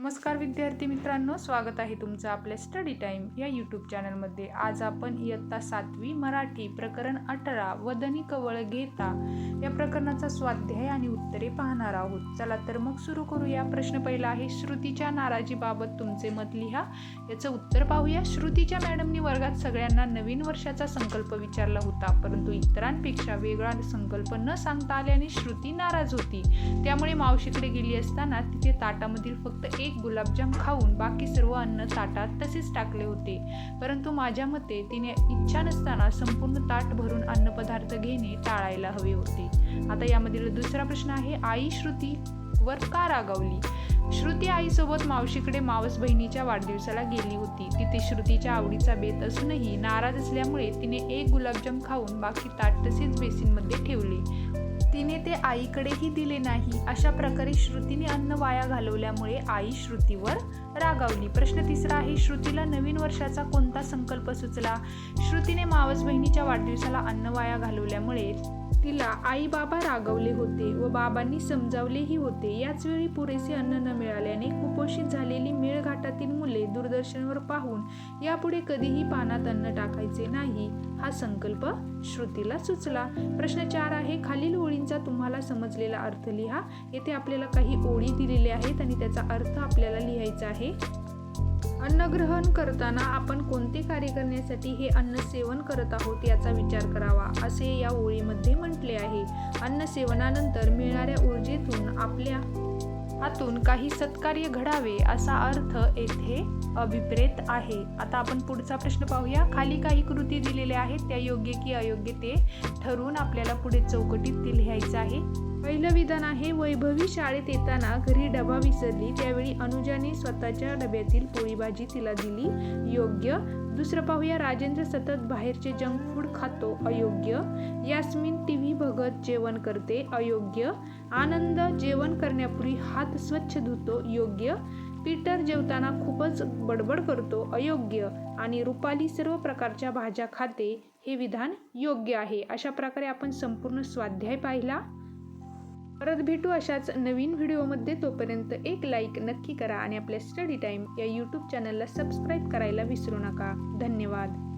नमस्कार विद्यार्थी मित्रांनो स्वागत आहे तुमचं आपल्या स्टडी टाईम या यूट्यूब चॅनलमध्ये आज आपण इयत्ता सातवी मराठी प्रकरण अठरा वदनी कवळ घेता या प्रकरणाचा स्वाध्याय आणि उत्तरे पाहणार आहोत. चला तर मग सुरू करूया. प्रश्न पहिला आहे श्रुतीच्या नाराजीबाबत तुमचे मत लिहा. याचं उत्तर पाहूया. श्रुतीच्या मॅडमनी वर्गात सगळ्यांना नवीन वर्षाचा संकल्प विचारला होता परंतु इतरांपेक्षा वेगळा संकल्प न सांगता आल्याने श्रुती नाराज होती. त्यामुळे मावशीकडे गेली असताना तिथे ताटामधील फक्त एक गुलाबजाम खाऊन बाकी सर्व अन्न ताटात तसेच टाकले होते. परंतु माझ्या मते तिने इच्छा नसताना संपूर्ण ताट भरून अन्नपदार्थ घेणे टाळायला हवे होते. आता यामधील दुसरा प्रश्न आहे आई श्रुती वर का रागावली? श्रुती आईसोबत मावशीकडे मावस बहिणीच्या वाढदिवसाला गेली होती. तिथे श्रुतीच्या आवडीचा बेत असूनही नाराज असल्यामुळे तिने एक गुलाबजाम खाऊन बाकी ताट तसेच बेसिनमध्ये ठेवले तिने ते आईकडेही दिले नाही. अशा प्रकारे श्रुतीने अन्न वाया घालवल्यामुळे आई श्रुतीवर रागावली. प्रश्न तिसरा आहे श्रुतीला नवीन वर्षाचा कोणता संकल्प सुचला? श्रुतीने मावस बहिणीच्या वाढदिवसाला अन्न वाया घालवल्यामुळे तिला आई बाबा रागवले होते व बाबांनी समजावलेही होते. याच वेळी पुरेसे अन्न न मिळाल्याने कुपोषित झालेली मेळघाटातील मुले दूरदर्शनवर पाहून यापुढे कधीही पानात अन्न टाकायचे नाही हा संकल्प श्रुतीला सुचला. प्रश्न चार आहे खालील ओळींचा तुम्हाला समजलेला अर्थ लिहा. येथे आपल्याला काही ओळी दिलेल्या आहेत आणि त्याचा अर्थ आपल्याला लिहायचा आहे. अन्न ग्रहण करताना आपण कोणते कार्य करण्यासाठी हे अन्न सेवन करत आहोत याचा विचार करावा असे या ओळीमध्ये म्हटले आहे. अन्न सेवनानंतर मिळणाऱ्या ऊर्जेतून आपल्या हातून काही सत्कार्य घडावे असा अर्थ येथे अभिप्रेत आहे. आता आपण पुढचा प्रश्न पाहूया. खाली काही कृती दिलेल्या आहेत. त्या योग्य की अयोग्य ते ठरवून आपल्याला पुढे चौकटीत ते लिहायचं आहे. पहिलं विधान आहे वैभवी शाळेत येताना घरी डबा विसरली. त्यावेळी अनुजाने स्वतःच्या डब्यातील पोळीभाजी तिला दिली. योग्य. दुसरं पाहूया. राजेंद्र सतत बाहेरचे जंक फूड खातो. अयोग्य. यास्मिन टी व्ही बघत जेवण करते. अयोग्य. आनंद जेवण करण्यापूर्वी हात स्वच्छ धुतो. योग्य. पीटर जेवताना खूपच बडबड करतो. अयोग्य. आणि रुपाली सर्व प्रकारच्या भाज्या खाते. हे विधान योग्य आहे. अशा प्रकारे आपण संपूर्ण स्वाध्याय पाहिला. परत भेटू अशाच नवीन व्हिडिओमध्ये. तोपर्यंत एक लाईक नक्की करा आणि आपल्या स्टडी टाईम या यूट्यूब चॅनलला सबस्क्राईब करायला विसरू नका. धन्यवाद.